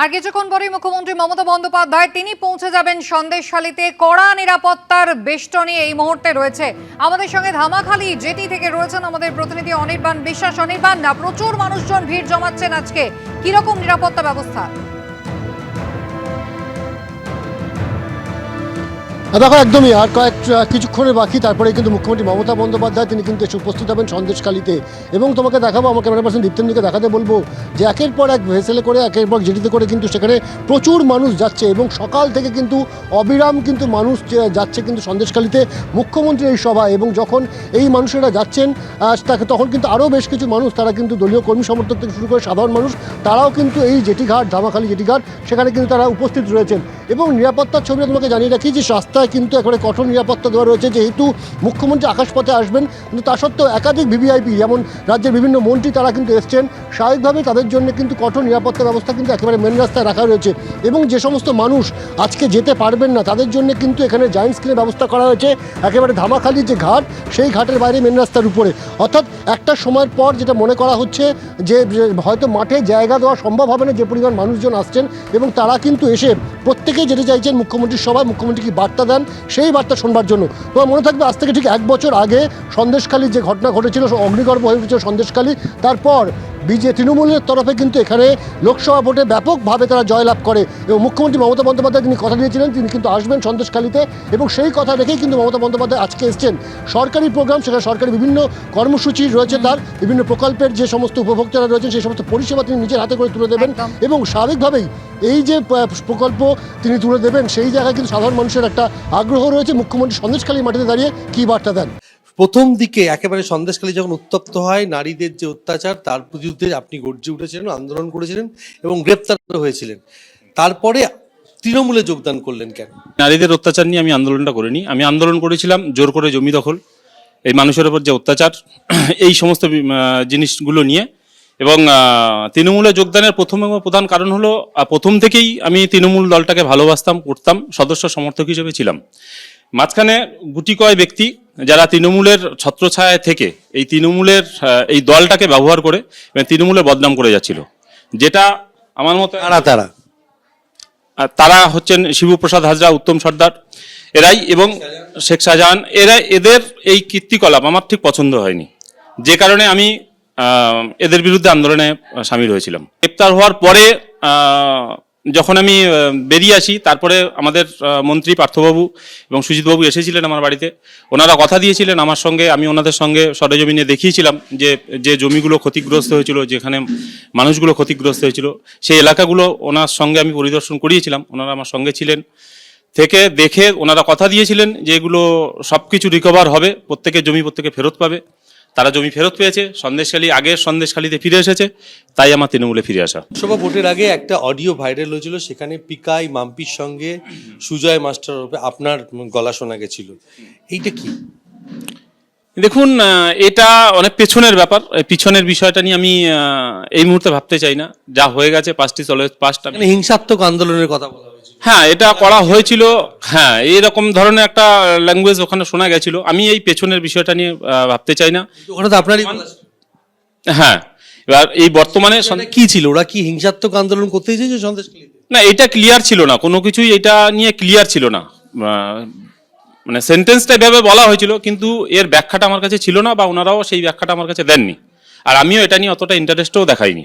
আর কিছুক্ষণ পরেই মুখ্যমন্ত্রী মমতা বন্দ্যোপাধ্যায়, তিনি পৌঁছে যাবেন সন্দেশখালীতে কড়া নিরাপত্তার বেষ্টনী এই মুহূর্তে রয়েছে। আমাদের সঙ্গে ধামাখালি জেটি থেকে রয়েছেন আমাদের প্রতিনিধি অনির্বাণ বিশ্বাস। অনির্বাণ, না, প্রচুর মানুষজন ভিড় জমাচ্ছেন আজকে। কীরকম নিরাপত্তা ব্যবস্থা? দেখো, একদমই। আর কয়েক কিছুক্ষণের বাকি তারপরে কিন্তু মুখ্যমন্ত্রী মমতা বন্দ্যোপাধ্যায়, তিনি কিন্তু এসে উপস্থিত হবেন সন্দেশখালীতে। এবং তোমাকে দেখাবো, আমার ক্যামেরা পার্সন দীপ্তেন্দুকে দেখাতে বলব যে একের পর এক ভেসেলে করে, একের পর জেটিতে করে কিন্তু সেখানে প্রচুর মানুষ যাচ্ছে এবং সকাল থেকে কিন্তু অবিরাম কিন্তু মানুষ যাচ্ছে কিন্তু সন্দেশখালীতে মুখ্যমন্ত্রীর এই সভা। এবং যখন এই মানুষেরা যাচ্ছেন তাকে তখন কিন্তু আরও বেশ কিছু মানুষ, তারা কিন্তু দলীয় কর্মী সমর্থক থেকে শুরু করে সাধারণ মানুষ, তারাও কিন্তু এই জেটিঘাট, ধামাখালি জেটিঘাট, সেখানে কিন্তু তারা উপস্থিত রয়েছেন। এবং নিরাপত্তার ছবিটা তোমাকে জানিয়ে রাখি যে রাস্তায় কিন্তু একেবারে কঠোর নিরাপত্তা দেওয়া রয়েছে, যেহেতু মুখ্যমন্ত্রী আকাশপথে আসবেন, কিন্তু তা সত্ত্বেও একাধিক ভিভিআইপি, যেমন রাজ্যের বিভিন্ন মন্ত্রী তারা কিন্তু এসছেন। স্বাভাবিকভাবে তাদের জন্য কিন্তু কঠোর নিরাপত্তা ব্যবস্থা কিন্তু একেবারে মেন রাস্তায় রাখা রয়েছে এবং যে সমস্ত মানুষ আজকে যেতে পারবেন না, তাদের জন্য কিন্তু এখানে জায়েন্ট স্ক্রিনের ব্যবস্থা করা হয়েছে। একেবারে ধামাখালির যে ঘাট, সেই ঘাটের বাইরে মেন রাস্তার উপরে। অর্থাৎ একটা সময়ের পর যেটা মনে করা হচ্ছে যে হয়তো মাঠে জায়গা দেওয়া সম্ভব হবে না, যে পরিমাণ মানুষজন আসছেন এবং তারা কিন্তু এসে প্রত্যেকেই যেতে চাইছেন মুখ্যমন্ত্রী সভায়, মুখ্যমন্ত্রী কি বার্তা দেন? সেই বার্তা শোনবার জন্য। তোমার মনে থাকবে আজ থেকে ঠিক এক বছর আগে সন্দেশখালীর যে ঘটনা ঘটেছিল অগ্নিগর্ভ হয়ে উঠেছিল সন্দেশখালী। তারপর বিজে তৃণমূলের তরফে কিন্তু এখানে লোকসভা ভোটে ব্যাপকভাবে তারা জয়লাভ করে এবং মুখ্যমন্ত্রী মমতা বন্দ্যোপাধ্যায় তিনি কথা দিয়েছিলেন তিনি কিন্তু আসবেন সন্দেশখালীতে এবং সেই কথা রেখেই কিন্তু মমতা বন্দ্যোপাধ্যায় আজকে এসছেন। সরকারি প্রোগ্রাম সেখানে সরকারি বিভিন্ন কর্মসূচি রয়েছে তার বিভিন্ন প্রকল্পের যে সমস্ত উপভোক্তারা রয়েছেন সেই সমস্ত পরিষেবা তিনি নিজের হাতে করে তুলে দেবেন এবং স্বাভাবিকভাবেই এই যে প্রকল্প তিনি তুলে দেবেন সেই জায়গায় কিন্তু সাধারণ মানুষের একটা আগ্রহ রয়েছে। মুখ্যমন্ত্রী সন্দেশখালী মাটিতে দাঁড়িয়ে কী বার্তা দেন? প্রথম দিকে একেবারে সন্দেশখালী যখন উত্তপ্ত হয়, নারীদের যে অত্যাচার, তার বিরুদ্ধে আপনি গর্জে উঠেছিলেন, আন্দোলন করেছিলেন এবং গ্রেপ্তার হয়েছিলেন। তারপরে তৃণমূলে যোগদান করলেন কেন? নারীদের অত্যাচার নিয়ে আমি আন্দোলনটা করিনি। আমি আন্দোলন করেছিলাম জোর করে জমি দখল, এই মানুষের ওপর যে অত্যাচার, এই সমস্ত জিনিসগুলো নিয়ে এবং তৃণমূলে যোগদানের প্রথম এবং প্রধান কারণ হলো প্রথম থেকেই আমি তৃণমূল দলটাকে ভালোবাসতাম, করতাম, সদস্য সমর্থক হিসেবে ছিলাম। মাঝখানে গুটি কয় ব্যক্তি যারা তৃণমূলের ছত্রছায়া থেকে এই তৃণমূলের এই দলটাকে ব্যবহার করে তৃণমূলের বদনাম করে যাচ্ছিল। যেটা আমার মতে তারা তারা। তারা হচ্ছেন শিবপ্রসাদ হাজরা উত্তম সর্দার। এরাই এবং শেখ শাহজাহান। এরা এদের এই কীর্তিকলাপ আমার ঠিক পছন্দ হয়নি। যে কারণে আমি এদের বিরুদ্ধে আন্দোলনে সামিল হয়েছিলাম। গ্রেপ্তার হওয়ার পরে যখন আমি বেরিয়ে আসি, তারপরে আমাদের মন্ত্রী পার্থবাবু এবং সুজিতবাবু এসেছিলেন আমার বাড়িতে। ওনারা কথা দিয়েছিলেন আমার সঙ্গে, আমি ওনাদের সঙ্গে সরেজমিনে দেখিয়েছিলাম যে যে জমিগুলো ক্ষতিগ্রস্ত হয়েছিল, যেখানে মানুষগুলো ক্ষতিগ্রস্ত হয়েছিল, সেই এলাকাগুলো ওনার সঙ্গে আমি পরিদর্শন করিয়েছিলাম। ওনারা আমার সঙ্গে ছিলেন। থেকে দেখে ওনারা কথা দিয়েছিলেন যে এগুলো সব কিছু রিকভার হবে, প্রত্যেকের জমি প্রত্যেকে ফেরত পাবে। তারা জমি ফেরত পেয়েছে সন্দেশখালী আগের সন্দেশখালীতে ফিরে এসেছে তাই আমার তৃণমূলে ফিরে আসা। লোকসভা ভোটের আগে একটা অডিও ভাইরাল হয়েছিল সেখানে পিকাই মাম্পির সঙ্গে সুজয় মাস্টার আপনার গলা শোনা গেছিল। এইটা কি? দেখুন এটা অনেক পেছনের ব্যাপার পিছনের বিষয়টা নিয়ে আমি এই মুহূর্তে ভাবতে চাই না। যা হয়ে গেছে পাঁচটি চলে পাঁচটা হিংসাত্মক আন্দোলনের কথা বলা হ্যাঁ এটা করা হয়েছিল হ্যাঁ এরকম ধরনের একটা ল্যাঙ্গুয়েজ ওখানে শোনা গেছিল। আমি এই পেছনের বিষয়টা নিয়ে ভাবতে চাই না। ওখানে তো আপনারই হ্যাঁ এবার এই বর্তমানে মানে কি ছিল? ওরা কি হিংসাত্মক আন্দোলন করতে চেয়েছে সন্দেশখালীতে না এটা ক্লিয়ার ছিল না। কোনো কিছুই এটা নিয়ে ক্লিয়ার ছিল না। মানে সেন্টেন্সটা এভাবে বলা হয়েছিল কিন্তু এর ব্যাখ্যাটা আমার কাছে ছিল না বা ওনারাও সেই ব্যাখ্যাটা আমার কাছে দেননি। আর আমিও এটা নিয়ে অতটা ইন্টারেস্টও দেখাইনি।